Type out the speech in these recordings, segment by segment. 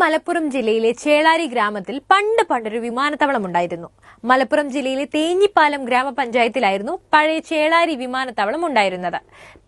മലപ്പുറം ജില്ലയിലെ ചേളാരി ഗ്രാമത്തിൽ പണ്ട് പണ്ടൊരു വിമാനത്താവളം ഉണ്ടായിരുന്നു. മലപ്പുറം ജില്ലയിലെ തേഞ്ഞിപ്പാലം ഗ്രാമപഞ്ചായത്തിലായിരുന്നു പഴയ ചേളാരി വിമാനത്താവളം ഉണ്ടായിരുന്നത്.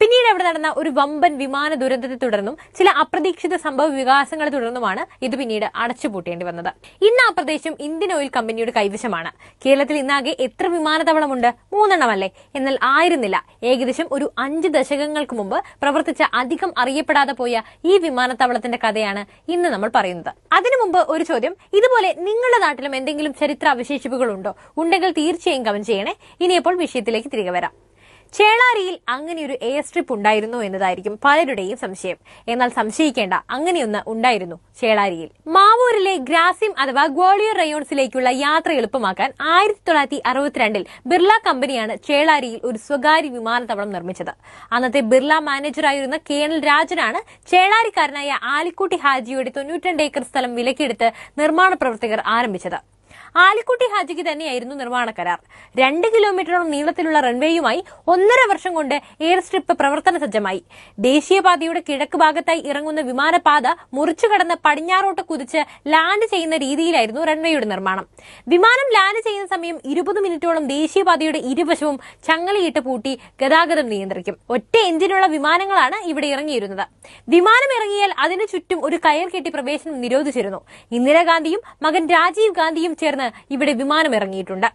പിന്നീട് അവിടെ നടന്ന ഒരു വമ്പൻ വിമാന ദുരന്തത്തെ തുടർന്നും ചില അപ്രതീക്ഷിത സംഭവ വികാസങ്ങളെ തുടർന്നുമാണ് ഇത് പിന്നീട് അടച്ചുപൂട്ടേണ്ടി വന്നത്. ഇന്ന് ആ പ്രദേശം ഇന്ത്യൻ ഓയിൽ കമ്പനിയുടെ കൈവശമാണ്. കേരളത്തിൽ ഇന്നാകെ എത്ര വിമാനത്താവളമുണ്ട്? മൂന്നെണ്ണമല്ലേ? എന്നാൽ ആയിരുന്നില്ല. ഏകദേശം ഒരു അഞ്ച് ദശകങ്ങൾക്ക് മുമ്പ് പ്രവർത്തിച്ച അധികം അറിയപ്പെടാതെ പോയ ഈ വിമാനത്താവളത്തിന്റെ കഥയാണ് ഇന്ന് നമ്മൾ പറയുന്നത്. അതിനു മുമ്പ് ഒരു ചോദ്യം. ഇതുപോലെ നിങ്ങളുടെ നാട്ടിലും എന്തെങ്കിലും ചരിത്ര അവശേഷിപ്പുകൾ ഉണ്ടോ ഉണ്ടെങ്കിൽ തീർച്ചയായും കമന്റ് ചെയ്യണേ. ഇനിയപ്പോൾ വിഷയത്തിലേക്ക് തിരികെ വരാം. ചേളാരിയിൽ അങ്ങനെയൊരു എയർ സ്ട്രിപ്പ് ഉണ്ടായിരുന്നു എന്നതായിരിക്കും പലരുടെയും സംശയം. എന്നാൽ സംശയിക്കേണ്ട അങ്ങനെയൊന്ന് ഉണ്ടായിരുന്നു ചേളാരിയിൽ. മാവൂരിലെ ഗ്രാസിം അഥവാ ഗ്വാളിയർ റയോൺസിലേക്കുള്ള യാത്ര എളുപ്പമാക്കാൻ ആയിരത്തി തൊള്ളായിരത്തി അറുപത്തിരണ്ടിൽ ബിർള കമ്പനിയാണ് ചേളാരിയിൽ ഒരു സ്വകാര്യ വിമാനത്താവളം നിർമ്മിച്ചത്. അന്നത്തെ ബിർള മാനേജറായിരുന്ന കേണൽ രാജനാണ് ചേളാരിക്കാരനായ ആലിക്കുട്ടി ഹാജിയുടെ തൊണ്ണൂറ്റിരണ്ട് ഏക്കർ സ്ഥലം വിലക്കെടുത്ത് നിർമ്മാണ പ്രവർത്തകർ ആരംഭിച്ചത്. ആലിക്കുട്ടി ഹാജിക്ക് തന്നെയായിരുന്നു നിർമ്മാണ കരാർ. രണ്ട് കിലോമീറ്ററോളം നീളത്തിലുള്ള റൺവേയുമായി ഒന്നര വർഷം കൊണ്ട് എയർ സ്ട്രിപ്പ് പ്രവർത്തന സജ്ജമായി. ദേശീയപാതയുടെ കിഴക്ക് ഭാഗത്തായി ഇറങ്ങുന്ന വിമാനപാത മുറിച്ചു കടന്ന് പടിഞ്ഞാറോട്ട് കുതിച്ച് ലാൻഡ് ചെയ്യുന്ന രീതിയിലായിരുന്നു റൺവേയുടെ നിർമ്മാണം. വിമാനം ലാൻഡ് ചെയ്യുന്ന സമയം ഇരുപത് മിനിറ്റോളം ദേശീയപാതയുടെ ഇരുവശവും ചങ്ങലയിട്ട് പൂട്ടി ഗതാഗതം നിയന്ത്രിക്കും. ഒറ്റ എഞ്ചിനുള്ള വിമാനങ്ങളാണ് ഇവിടെ ഇറങ്ങിയിരുന്നത്. വിമാനം ഇറങ്ങിയാൽ അതിനു ചുറ്റും ഒരു കയർ കെട്ടി പ്രവേശനം നിരോധിച്ചിരുന്നു. ഇന്ദിരാഗാന്ധിയും മകൻ രാജീവ് ഗാന്ധിയും ചേർന്ന് ഇവിടെ വിമാനം ഇറങ്ങിയിട്ടുണ്ട്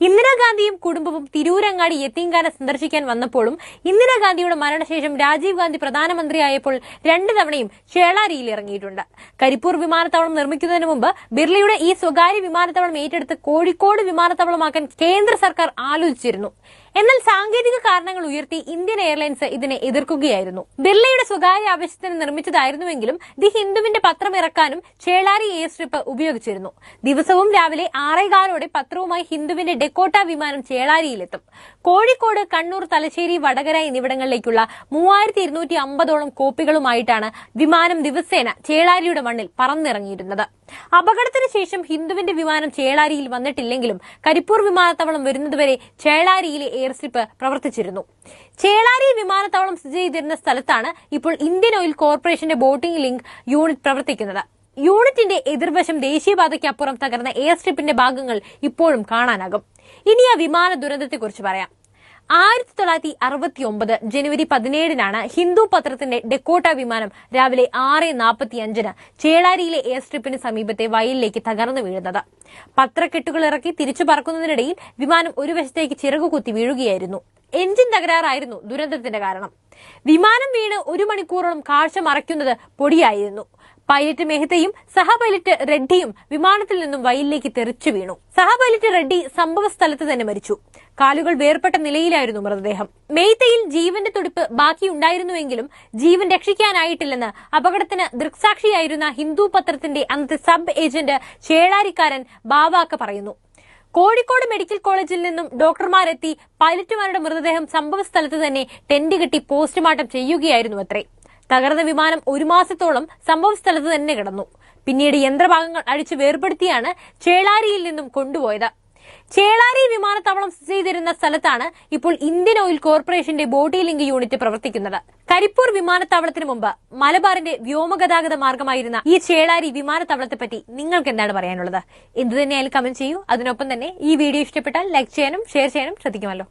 ഇന്ദിരാഗാന്ധിയും കുടുംബവും തിരൂരങ്ങാടി യത്തീംഖാന സന്ദർശിക്കാൻ വന്നപ്പോഴും ഇന്ദിരാഗാന്ധിയുടെ മരണശേഷം രാജീവ് ഗാന്ധി പ്രധാനമന്ത്രിയായപ്പോൾ രണ്ടു തവണയും ചേളാരിയിൽ ഇറങ്ങിയിട്ടുണ്ട്. കരിപ്പൂർ വിമാനത്താവളം നിർമ്മിക്കുന്നതിന് മുമ്പ് ബിർളയുടെ ഈ സ്വകാര്യ വിമാനത്താവളം ഏറ്റെടുത്ത് കോഴിക്കോട് വിമാനത്താവളമാക്കാൻ കേന്ദ്ര സർക്കാർ ആലോചിച്ചിരുന്നു. എന്നാൽ സാങ്കേതിക കാരണങ്ങൾ ഉയർത്തി ഇന്ത്യൻ എയർലൈൻസ് ഇതിനെ എതിർക്കുകയായിരുന്നു. ബിർളയുടെ സ്വകാര്യ ആവശ്യത്തിന് നിർമ്മിച്ചതായിരുന്നുവെങ്കിലും ദി ഹിന്ദുവിന്റെ പത്രം ഇറക്കാനും ചേളാരി എയർ സ്ട്രിപ്പ് ഉപയോഗിച്ചിരുന്നു. ദിവസവും രാവിലെ ആറേകാലോടെ പത്രവുമായി ഹിന്ദുവിന്റെ ഡെക്കോട്ട വിമാനം ചേളാരിയിലെത്തും. കോഴിക്കോട് കണ്ണൂർ തലശ്ശേരി വടകര എന്നിവിടങ്ങളിലേക്കുള്ള മൂവായിരത്തി ഇരുന്നൂറ്റി അമ്പതോളം കോപ്പികളുമായിട്ടാണ് വിമാനം ദിവസേന ചേളാരിയുടെ മണ്ണിൽ പറന്നിറങ്ങിയിരുന്നത്. അപകടത്തിന് ശേഷം ഹിന്ദുവിന്റെ വിമാനം ചേളാരിയിൽ വന്നിട്ടില്ലെങ്കിലും കരിപ്പൂർ വിമാനത്താവളം വരുന്നതുവരെ ചേളാരിയിലെ എയർ സ്ട്രിപ്പ് പ്രവർത്തിച്ചിരുന്നു. ചേളാരി വിമാനത്താവളം സ്ഥിതി ചെയ്തിരുന്ന സ്ഥലത്താണ് ഇപ്പോൾ ഇന്ത്യൻ ഓയിൽ കോർപ്പറേഷന്റെ ബോട്ടിംഗ് ലിങ്ക് യൂണിറ്റ് പ്രവർത്തിക്കുന്നത്. യൂണിറ്റിന്റെ എതിർവശം ദേശീയപാതയ്ക്കപ്പുറം തകർന്ന എയർ സ്ട്രിപ്പിന്റെ ഭാഗങ്ങൾ ഇപ്പോഴും കാണാനാകും. ഇനി ആ വിമാന ദുരന്തത്തെക്കുറിച്ച് പറയാം. ആയിരത്തി തൊള്ളായിരത്തി അറുപത്തി ഒമ്പത് ജനുവരി പതിനേഴിനാണ് ഹിന്ദു പത്രത്തിന്റെ ഡെക്കോട്ട വിമാനം രാവിലെ ആറ് നാൽപ്പത്തി അഞ്ചിന് ചേളാരിയിലെ എയർ സ്ട്രിപ്പിന് സമീപത്തെ വയലിലേക്ക് തകർന്നു വീഴുന്നത്. പത്രക്കെട്ടുകൾ ഇറക്കി തിരിച്ചു പറക്കുന്നതിനിടയിൽ വിമാനം ഒരു വശത്തേക്ക് ചിറകു കുത്തി വീഴുകയായിരുന്നു. എഞ്ചിൻ തകരാറായിരുന്നു ദുരന്തത്തിന്റെ കാരണം. വിമാനം വീണ് ഒരു മണിക്കൂറോളം കാഴ്ച മറയ്ക്കുന്നത് പൊടിയായിരുന്നു. പൈലറ്റ് മെഹ്തയും സഹപൈലറ്റ് റെഡ്ഡിയും വിമാനത്തിൽ നിന്നും വയലിലേക്ക് തെറിച്ചു വീണു. സഹപൈലറ്റ് റെഡ്ഡി സംഭവ സ്ഥലത്ത് തന്നെ മരിച്ചു. കാലുകൾ വേർപെട്ട നിലയിലായിരുന്നു മൃതദേഹം. മെയ്തയിൽ ജീവന്റെ തുടിപ്പ് ബാക്കിയുണ്ടായിരുന്നുവെങ്കിലും ജീവൻ രക്ഷിക്കാനായിട്ടില്ലെന്ന് അപകടത്തിന് ദൃക്സാക്ഷിയായിരുന്ന ഹിന്ദു പത്രത്തിന്റെ അന്നത്തെ സബ് ഏജന്റ് ചേളാരിക്കാരൻ ബാവാക്ക പറയുന്നു. കോഴിക്കോട് മെഡിക്കൽ കോളേജിൽ നിന്നും ഡോക്ടർമാരെത്തി പൈലറ്റുമാരുടെ മൃതദേഹം സംഭവ സ്ഥലത്ത് തന്നെ ടെന്റ് കെട്ടി പോസ്റ്റ്മോർട്ടം ചെയ്യുകയായിരുന്നു അത്രേ തകർന്ന വിമാനം ഒരു മാസത്തോളം സംഭവ സ്ഥലത്ത് തന്നെ കിടന്നു. പിന്നീട് യന്ത്രഭാഗങ്ങൾ അടിച്ചു വേർപെടുത്തിയാണ് ചേളാരിയിൽ നിന്നും കൊണ്ടുപോയത്. ചേളാരി വിമാനത്താവളം സ്ഥിതി ചെയ്തിരുന്ന സ്ഥലത്താണ് ഇപ്പോൾ ഇന്ത്യൻ ഓയിൽ കോർപ്പറേഷന്റെ ബോട്ടി ലിങ്ക് യൂണിറ്റ് പ്രവർത്തിക്കുന്നത്. കരിപ്പൂർ വിമാനത്താവളത്തിന് മുമ്പ് മലബാറിന്റെ വ്യോമഗതാഗത മാർഗമായിരുന്ന ഈ ചേളാരി വിമാനത്താവളത്തെ പറ്റി നിങ്ങൾക്ക് എന്താണ് പറയാനുള്ളത്? എന്ത് തന്നെയായാലും കമന്റ് ചെയ്യൂ. അതിനൊപ്പം തന്നെ ഈ വീഡിയോ ഇഷ്ടപ്പെട്ടാൽ ലൈക്ക് ചെയ്യാനും ഷെയർ ചെയ്യാനും ശ്രദ്ധിക്കുമല്ലോ.